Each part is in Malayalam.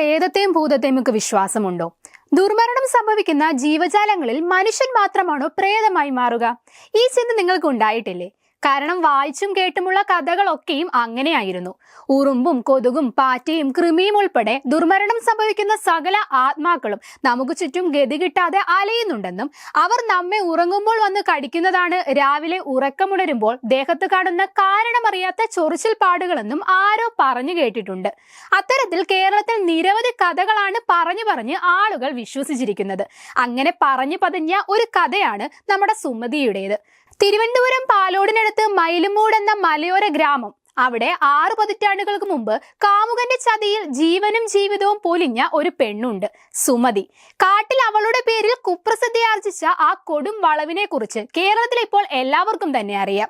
പ്രേതത്തെയും ഭൂതത്തെയും ഒക്കെ വിശ്വാസമുണ്ടോ? ദുർമരണം സംഭവിക്കുന്ന ജീവജാലങ്ങളിൽ മനുഷ്യൻ മാത്രമാണോ പ്രേതമായി മാറുക? ഈ ചിന്ത നിങ്ങൾക്ക് ഉണ്ടായിട്ടില്ലേ? കാരണം വായിച്ചും കേട്ടുമുള്ള കഥകളൊക്കെയും അങ്ങനെയായിരുന്നു. ഉറുമ്പും കൊതുകും പാറ്റയും കൃമിയും ഉൾപ്പെടെ ദുർമരണം സംഭവിക്കുന്ന സകല ആത്മാക്കളും നമുക്ക് ചുറ്റും ഗതി കിട്ടാതെ അലയുന്നുണ്ടെന്നും അവർ നമ്മെ ഉറങ്ങുമ്പോൾ വന്ന് കടിക്കുന്നതാണ് രാവിലെ ഉറക്കമുണരുമ്പോൾ ദേഹത്ത് കാണുന്ന കാരണമറിയാത്ത ചൊറിച്ചിൽ പാടുകളെന്നും ആരോ പറഞ്ഞു കേട്ടിട്ടുണ്ട്. അത്തരത്തിൽ കേരളത്തിൽ നിരവധി കഥകളാണ് പറഞ്ഞു പറഞ്ഞ് ആളുകൾ വിശ്വസിച്ചിരിക്കുന്നത്. അങ്ങനെ പറഞ്ഞു പതിഞ്ഞ ഒരു കഥയാണ് നമ്മുടെ സുമതിയുടേത്. തിരുവനന്തപുരം പാലോടിനടുത്ത് മയിലുമൂട് എന്ന മലയോര ഗ്രാമം അവിടെ ആറു പതിറ്റാണ്ടുകൾക്ക് മുമ്പ് കാമുകന്റെ ചതിയിൽ ജീവനും ജീവിതവും പൊലിഞ്ഞ ഒരു പെണ്ണുണ്ട് സുമതി. കാട്ടിൽ അവളുടെ പേരിൽ കുപ്രസിദ്ധി ആർജിച്ച ആ കൊടും വളവിനെ കുറിച്ച് കേരളത്തിൽ ഇപ്പോൾ എല്ലാവർക്കും തന്നെ അറിയാം.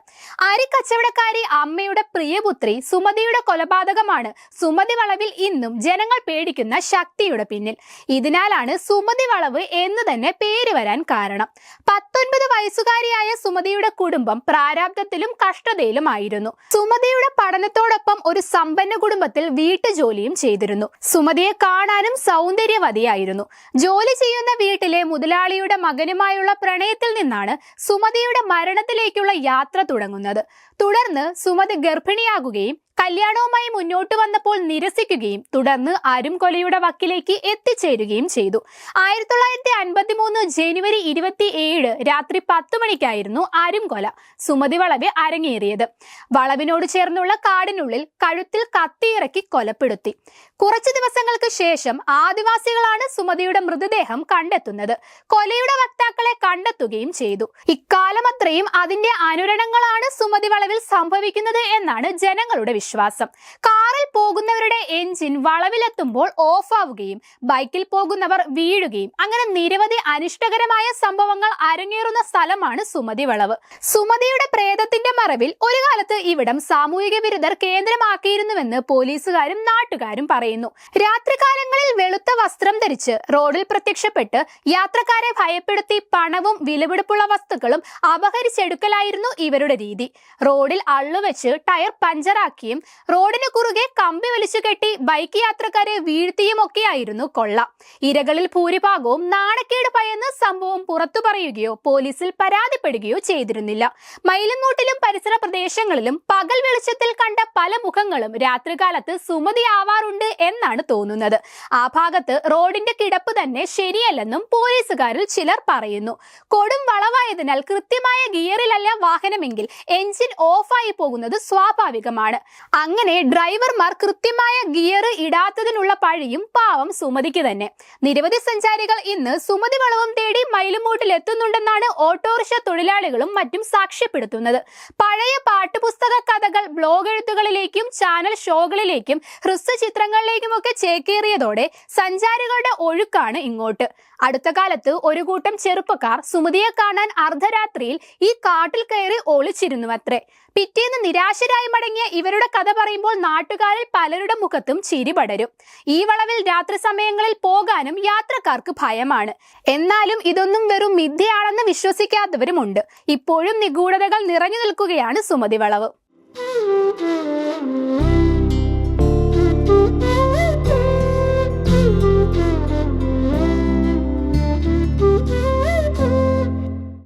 അരി കച്ചവടക്കാരി അമ്മയുടെ പ്രിയപുത്രി സുമതിയുടെ കൊലപാതകമാണ് സുമതി വളവിൽ ഇന്നും ജനങ്ങൾ പേടിക്കുന്ന ശക്തിയുടെ പിന്നിൽ. ഇതിനാലാണ് സുമതി വളവ് എന്ന് തന്നെ പേര് വരാൻ കാരണം. പത്തൊൻപത് വയസ്സുകാരിയായ സുമതിയുടെ കുടുംബം പ്രാരാബ്ധത്തിലും കഷ്ടതയിലുമായിരുന്നു സുമതിയുടെ പഠനത്തോടൊപ്പം ഒരു സമ്പന്ന കുടുംബത്തിൽ വീട്ടുജോലിയും ചെയ്തിരുന്നു. സുമതിയെ കാണാനും സൗന്ദര്യവതിയായിരുന്നു. ജോലി ചെയ്യുന്ന വീട്ടിലെ മുതലാളിയുടെ മകനുമായുള്ള പ്രണയത്തിൽ നിന്നാണ് സുമതിയുടെ മരണത്തിലേക്കുള്ള യാത്ര തുടങ്ങുന്നത്. തുടർന്ന് സുമതി ഗർഭിണിയാകുകയും കല്യാണവുമായി മുന്നോട്ട് വന്നപ്പോൾ നിരസിക്കുകയും തുടർന്ന് അരും കൊലയുടെ വക്കിലേക്ക് എത്തിച്ചേരുകയും ചെയ്തു. ആയിരത്തി തൊള്ളായിരത്തി ജനുവരി ഇരുപത്തി ഏഴ് രാത്രി പത്ത് മണിക്കായിരുന്നു ആരും കൊല സുമതി വളവ് അരങ്ങേറിയത്. വളവിനോട് ചേർന്നുള്ള കാടിനുള്ളിൽ കഴുത്തിൽ കത്തിയിറക്കി കൊലപ്പെടുത്തി. കുറച്ചു ദിവസങ്ങൾക്ക് ശേഷം ആദിവാസികളാണ് സുമതിയുടെ മൃതദേഹം കണ്ടെത്തുന്നത്. കൊലയുടെ വക്താക്കളെ കണ്ടെത്തുകയും ചെയ്തു. ഇക്കാലം അത്രയും അതിന്റെ അനുരണങ്ങളാണ് സുമതി വളവിൽ സംഭവിക്കുന്നത് എന്നാണ് ജനങ്ങളുടെ വിശ്വാസം. കാറിൽ പോകുന്നവരുടെ എഞ്ചിൻ വളവിലെത്തുമ്പോൾ ഓഫ് ആവുകയും ബൈക്കിൽ പോകുന്നവർ വീഴുകയും അങ്ങനെ നിരവധി അനിഷ്ടകരമായ സംഭവങ്ങൾ അരങ്ങേറുന്ന സ്ഥലമാണ് സുമതി വളവ്. സുമതിയുടെ പ്രേതത്തിന്റെ മറവിൽ ഒരു കാലത്ത് ഇവിടം സാമൂഹിക വിരുദ്ധർ കേന്ദ്രമാക്കിയിരുന്നുവെന്ന് പോലീസുകാരും നാട്ടുകാരും പറയുന്നു. രാത്രികാലങ്ങളിൽ വെളുത്ത വസ്ത്രം ധരിച്ച് റോഡിൽ പ്രത്യക്ഷപ്പെട്ട് യാത്രക്കാരെ ഭയപ്പെടുത്തി പണവും വിലപിടിപ്പുള്ള വസ്തുക്കളും അപഹരിച്ചെടുക്കലായിരുന്നു ഇവരുടെ രീതി. റോഡിൽ അള്ളുവെച്ച് ടയർ പഞ്ചറാക്കിയും റോഡിന് കുറുകെ കമ്പി വലിച്ചു കെട്ടി ബൈക്ക് യാത്രക്കാരെ വീഴ്ത്തിയും ഒക്കെയായിരുന്നു കൊള്ള. ഇരകളിൽ ഭൂരിഭാഗവും നാണക്കേട് ഭയന്ന് സംഭവം പുറത്തു പറയുകയോ പോലീസിൽ പരാതിപ്പെടുകയോ ചെയ്തിരുന്നില്ല. മയിലങ്ങോട്ടിലും പരിസര പ്രദേശങ്ങളിലും പകൽ വെളിച്ചത്തിൽ കണ്ട പല മുഖങ്ങളും രാത്രികാലത്ത് സുമതിയാവാറുണ്ട് എന്നാണ് തോന്നുന്നത്. ആ ഭാഗത്ത് റോഡിന്റെ കിടപ്പ് തന്നെ ശരിയല്ലെന്നും പോലീസുകാരിൽ ചിലർ പറയുന്നു. കൊടും വളവായതിനാൽ കൃത്യമായ ഗിയറിലല്ല വാഹനമെങ്കിൽ എഞ്ചിൻ ഓഫായി പോകുന്നത് സ്വാഭാവികമാണ്. അങ്ങനെ ഡ്രൈവർമാർ കൃത്യമായ ഗിയർ ഇടാത്തതിനുള്ള പഴിയും പാവം സുമതിക്ക് തന്നെ. നിരവധി സഞ്ചാരികൾ ഇന്ന് സുമതി വളവും തേടി മയിലുമൂട്ടിൽ എത്തുന്നുണ്ടെന്നാണ് ഓട്ടോറിക്ഷ തൊഴിലാളികളും മറ്റും സാക്ഷ്യപ്പെടുത്തുന്നത്. പഴയ പാട്ടുപുസ്തക കഥകൾ ബ്ലോഗ് എഴുത്തുകളിലേക്കും ചാനൽ ഷോകളിലേക്കും ഹ്രസ്വ ചിത്രങ്ങളിലേക്കുമൊക്കെ ചേക്കേറിയതോടെ സഞ്ചാരികളുടെ ഒഴുക്കാണ് ഇങ്ങോട്ട്. അടുത്ത കാലത്ത് ഒരു കൂട്ടം ചെറുപ്പക്കാർ സുമതിയെ കാണാൻ അർദ്ധരാത്രിയിൽ ഈ കാട്ടിൽ കയറി ഒളിച്ചിരുന്നു അത്രേ പിറ്റേന്ന് നിരാശരായി മടങ്ങിയ ഇവരുടെ കഥ പറയുമ്പോൾ നാട്ടുകാരിൽ പലരുടെ മുഖത്തും ചിരി പടരും. ഈ വളവിൽ രാത്രി സമയങ്ങളിൽ പോകാനും യാത്രക്കാർക്ക് ഭയമാണ്. എന്നാലും ഇതൊന്നും വെറും മിഥ്യയാണെന്ന് വിശ്വസിക്കാത്തവരുമുണ്ട്. ഇപ്പോഴും നിഗൂഢതകൾ നിറഞ്ഞു നിൽക്കുകയാണ് സുമതി വളവ്.